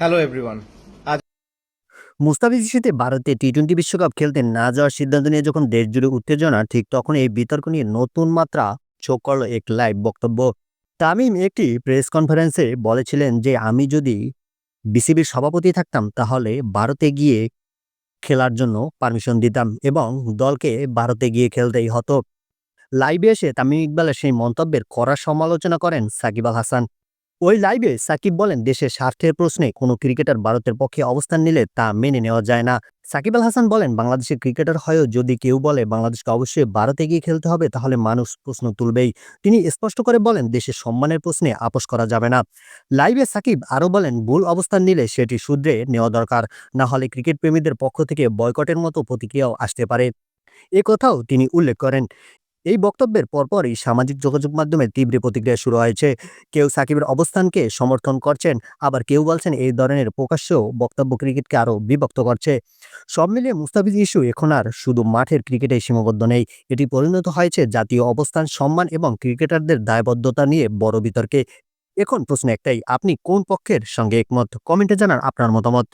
Hello everyone Mustafiz ইস্যুতে ভারতে T twenty বিশ্বকাপ খেলতে না যাওয়ার সিদ্ধান্ত নিয়ে যখন দেশ জুড়ে উত্তেজনা, ঠিক তখন এই বিতর্ক নিয়ে নতুন মাত্রা যোগ করল এক লাইভ বক্তব্য। তামিম একটি প্রেস কনফারেন্সে বলেছিলেন যে, আমি যদি বিসিবির সভাপতি থাকতাম, তাহলে ভারতে গিয়ে খেলার জন্য পারমিশন দিতাম এবং দলকে ভারতে গিয়ে খেলতেই হতো। লাইভে এসে তামিম ইকবালের সেই মন্তব্যের কড়া সমালোচনা করেন সাকিব আল হাসান। ওই লাইভে সাকিব বলেন, দেশের স্বার্থের প্রশ্নে কোনো ক্রিকেটার ভারতের পক্ষে অবস্থান নিলে তা মেনে নেওয়া যায় না। সাকিব আল হাসান বলেন, বাংলাদেশের ক্রিকেটার হয়েও যদি কেউ বলে, বাংলাদেশকে অবশ্যই ভারতে গিয়ে খেলতে হবে, তাহলে মানুষ প্রশ্ন তুলবেই। তিনি স্পষ্ট করে বলেন, দেশের সম্মানের প্রশ্নে আপোষ করা যাবে না। লাইভে সাকিব আরও বলেন, ভুল অবস্থান নিলে সেটি শুধরে নেওয়া দরকার। না হলে ক্রিকেট প্রেমীদের পক্ষ থেকে বয়কটের মতো প্রতিক্রিয়াও আসতে পারে। এ কথাও তিনি উল্লেখ করেন। এই বক্তব্যের পরপরই সামাজিক যোগাযোগ মাধ্যমে তীব্র প্রতিক্রিয়া শুরু হয়েছে। কেউ সাকিবের অবস্থানকে সমর্থন করছেন, আবার কেউ বলছেন এই ধরনের প্রকাশ্য বক্তব্য ক্রিকেটকে আরও বিভক্ত করছে। সব মিলিয়ে মুস্তাফিজ ইস্যু এখন আর শুধু মাঠের ক্রিকেটে সীমাবদ্ধ নেই। এটি পরিণত হয়েছে জাতীয় অবস্থান, সম্মান এবং ক্রিকেটারদের দায়বদ্ধতা নিয়ে বড় বিতর্কে। এখন প্রশ্ন একটাই, আপনি কোন পক্ষের সঙ্গে একমত? কমেন্টে জানান আপনার মতামত।